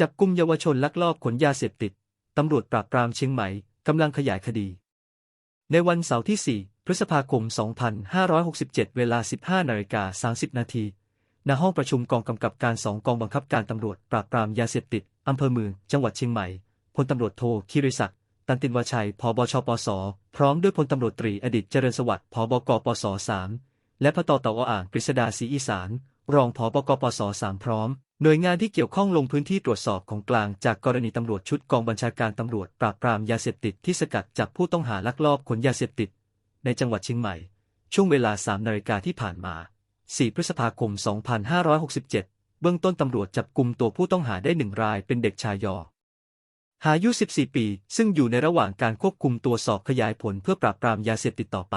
จับกุมเยาวชนลักลอบขนยาเสพติด ตำรวจปราบปรามเชียงใหม่กำลังขยายคดี ในวันเสาร์ที่ 4 พฤษภาคม 2567 เวลา 15นาฬิกา30 นาทีณห้องประชุมกองกำกับการ 2 กองบังคับการตำรวจปราบปรามยาเสพติดอำเภอเมือง จังหวัดเชียงใหม่ พลตำรวจโทคิริศักดิ์ ตันตินวชัยผบชปส พร้อมด้วยพลตำรวจตรีอดิตเจริญสวัสดิ์ผบกปส 3 และพตตออ่างกฤษดาศรีอีสาน รองผบกปส 3 พร้อม หน่วยงานที่เกี่ยวข้องลงพื้นที่ตรวจสอบของกลางจากกรณีตำรวจชุดกองบัญชาการตำรวจปราบปรามยาเสพติดที่สกัดจับผู้ต้องหาลักลอบขนยาเสพติด ในจังหวัดเชียงใหม่ ช่วงเวลา 3 นาฬิกาที่ผ่านมา 4 พฤษภาคม 2567 เบื้องต้นตำรวจจับกลุ่มตัวผู้ต้องหาได้หนึ่งรายเป็นเด็กชายยอหายุ 14 ปี ซึ่งอยู่ในระหว่างการควบคุมตัวสอบขยายผลเพื่อปราบปรามยาเสพติดต่อไป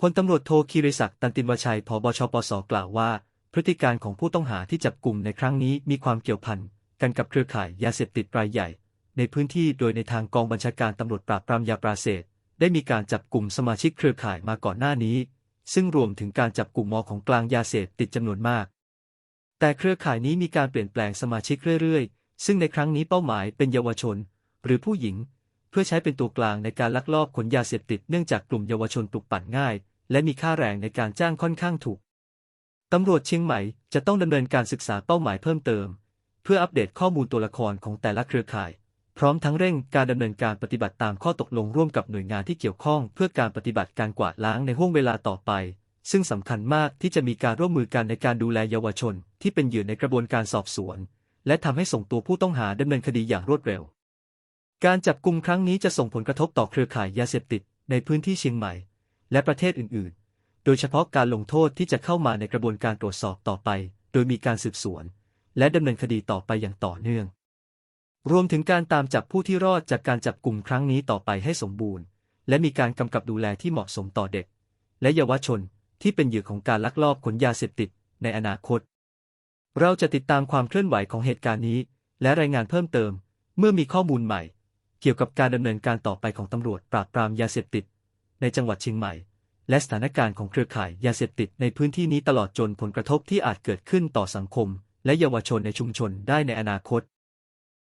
พลตำรวจโทคีริศักดิ์ตันตินวชัยผบชปสกล่าวว่า พฤติการของผู้ต้องหาที่จับกลุ่มในครั้งนี้มีความเกี่ยวพันกันกับเครือข่ายยาเสพติดรายใหญ่ ในพื้นที่โดยในทางกองบัญชาการตำรวจปราบปรามยาปราเสษได้มีการจับกลุ่มสมาชิกเครือข่ายมาก่อนหน้านี้ ซึ่งรวมถึงการจับกลุ่มมอของกลางยาเสพติดจำนวนมาก แต่เครือข่ายนี้มีการเปลี่ยนแปลงสมาชิกเรื่อยๆ ซึ่งในครั้งนี้เป้าหมายเป็นเยาวชน หรือผู้หญิง เพื่อใช้เป็นตัวกลางในการลักลอบขนยาเสพติดเนื่องจากกลุ่มเยาวชนปลุกปั่นง่าย และมีค่าแรงในการจ้างค่อนข้างถูก ตำรวจเชียงใหม่จะต้องดำเนินการศึกษาเป้าหมายเพิ่มเติม เพื่ออัปเดตข้อมูลตัวละครของแต่ละเครือข่าย พร้อมทั้งเร่งการดำเนินการปฏิบัติตามข้อตกลงร่วมกับหน่วยงานที่เกี่ยวข้อง เพื่อการปฏิบัติการกวาดล้างในห่วงเวลาต่อไป ซึ่งสำคัญมากที่จะมีการร่วมมือกันในการดูแลเยาวชน ที่เป็นเหยื่อในกระบวนการสอบสวน และทำให้ส่งตัวผู้ต้องหาดำเนินคดีอย่างรวดเร็ว การจับกลุ่มครั้งนี้จะส่งผลกระทบต่อเครือข่ายยาเสพติดในพื้นที่เชียงใหม่ และประเทศอื่นๆ โดยเฉพาะการลงโทษที่จะเข้ามาในกระบวนการตรวจสอบต่อไป โดยมีการสืบสวน และดำเนินคดีต่อไปอย่างต่อเนื่อง รวมถึงการตามจับผู้ที่รอดจากการจับกลุ่มครั้งนี้ต่อไปให้สมบูรณ์ และมีการกำกับดูแลที่เหมาะสมต่อเด็ก และเยาวชนที่เป็นเหยื่อของการลักลอบขนยาเสพติดในอนาคต เราจะติดตามความเคลื่อนไหวของเหตุการณ์นี้ และรายงานเพิ่มเติม เมื่อมีข้อมูลใหม่ เกี่ยวกับการดำเนินการต่อไปของตำรวจปราบปรามยาเสพติด ในจังหวัดเชียงใหม่ และสถานการณ์ของเครือข่ายยาเสพติดในพื้นที่นี้ตลอดจนผลกระทบที่อาจเกิดขึ้นต่อสังคม และเยาวชนในชุมชนได้ในอนาคต